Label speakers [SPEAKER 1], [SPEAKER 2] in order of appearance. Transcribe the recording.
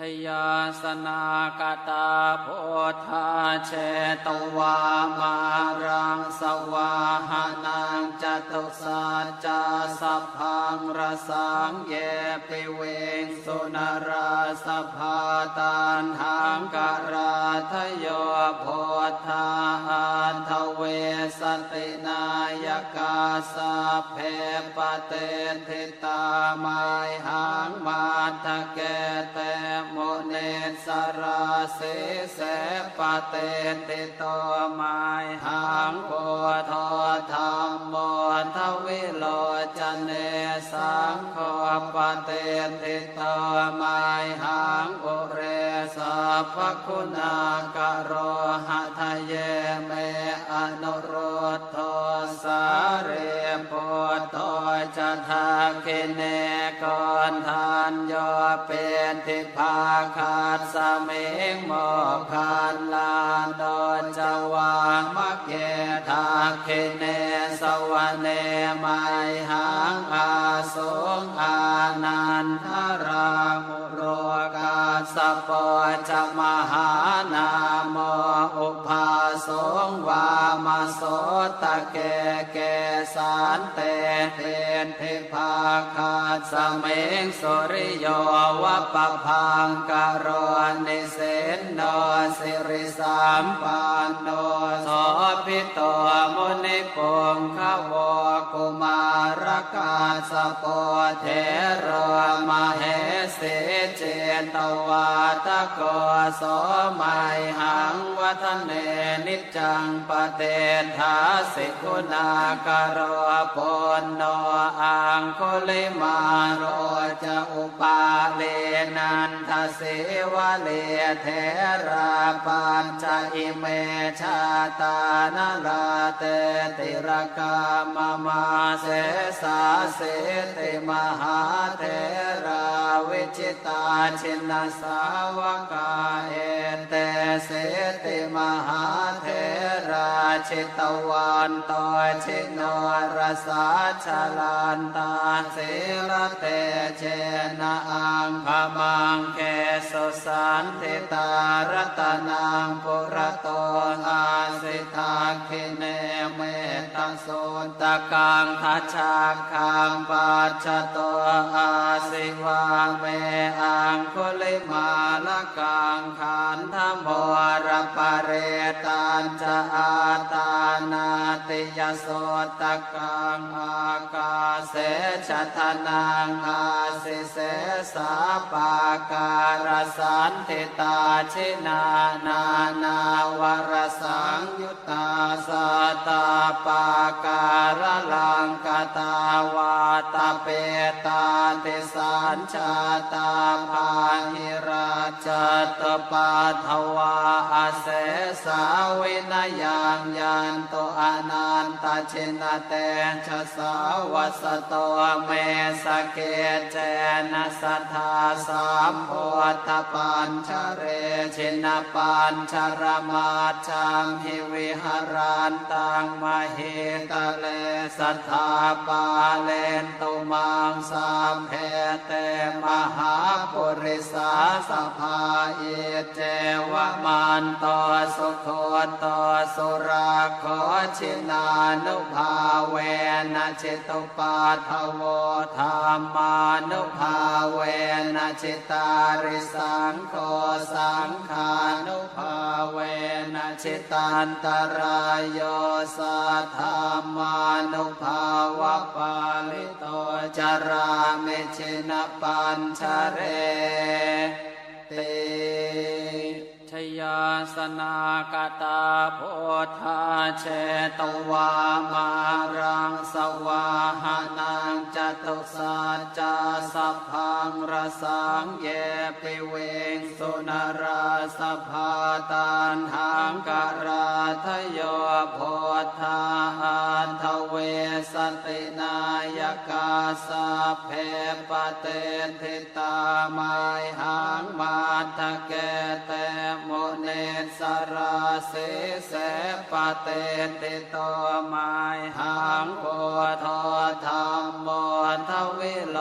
[SPEAKER 1] ชยาสนากตาโพธาเชตวามารังสวาหานังจตุสัจจะสัพพังรสังเยปิเวงสุนราสภาตันหังกราทโยโพธาหันทเวสตินายกาสาเพปเตทิตามไมหังมาทะเกเตม เนสราเสเสปเตติโตไมหังโพธธรรมโมทวิโลจเนสังโฆปเตติโตไมหังอุเรสัพพคุณากโรหะทะเยเมาคิเนกอนทานโยเป็นทิพาคาดสมิงโมคันลานโดนจวางมักเกทาคิเนสวเนไมหังอาสงอานันทรามุโรกาสปอจมหานาโมอุปาสงวามาโสตะ เกเกสานเตเทนเทพาคาสเมงสุริโยวะปพังกโรนิเสนโนสิริสามปันโนสพิตมุนิปุงขวกุมารกาสปเทโรมาเห สิเจตวาตะโกโสมัยหังวัฒเนนิจังปเตทาสิกุณากโรปุณโนอังคุลิมาโรจะอุปาเลนันทเสวะเลเทราปัญจอิเมชาตานลาเตติรกามมาเสสาเสติมหาเทราวิจิตาชินสาวกาเอเตเสติมหาเท ชิตวันตชิโนรสาชลันตาเสรเตเชนะอังคมังเคสุสันติตารตนังปุระโตอาสิทาคิเนเมตโสตะกังทัชชาคังปัจจโตอาสิวาเมอังคุลิมาลกังขันธโมรปเรตันจะอาตานาติยโสตกังอากาเสชะทนังอาสิเสสาปาการสันติตาชินานานาวรสังยุตตาสตาปาการลังกตาวาตาเปตาติสัญชาตาภาหิราชตปาทวาอาเสสาวินยังยันโตอนันตชินเตชะสาวัสโตเมสเกเจนะสัทธาสามโพธปัญชเรชินปัญชรมาจังหิวิหารันตังมหิตะเลสัทธาปาเลนตุมังสามเพเตมหา ปุริสาสภาเอเจวะมานโตสุโคโตสุราโคชินานุภาเวนะจิตุปาทโวธรรมานุภาเวนะจิตาริสังโฆสังขา ชิตันตรายโยสัทธามานุภาวะปาลิโตจารามิชินปัญชเรติชยาสนากตาโพธาเชตวา สัจจะสัพพังรสังเยปิเวงสุนราสภาตันหังกราทโยโพธาหันทเวสตินายกาสาเพปเตทิตาไมหังมาทะเกเตโมเนสราเสเสปเตติโตไมหังโพธธรรมโมทวิโล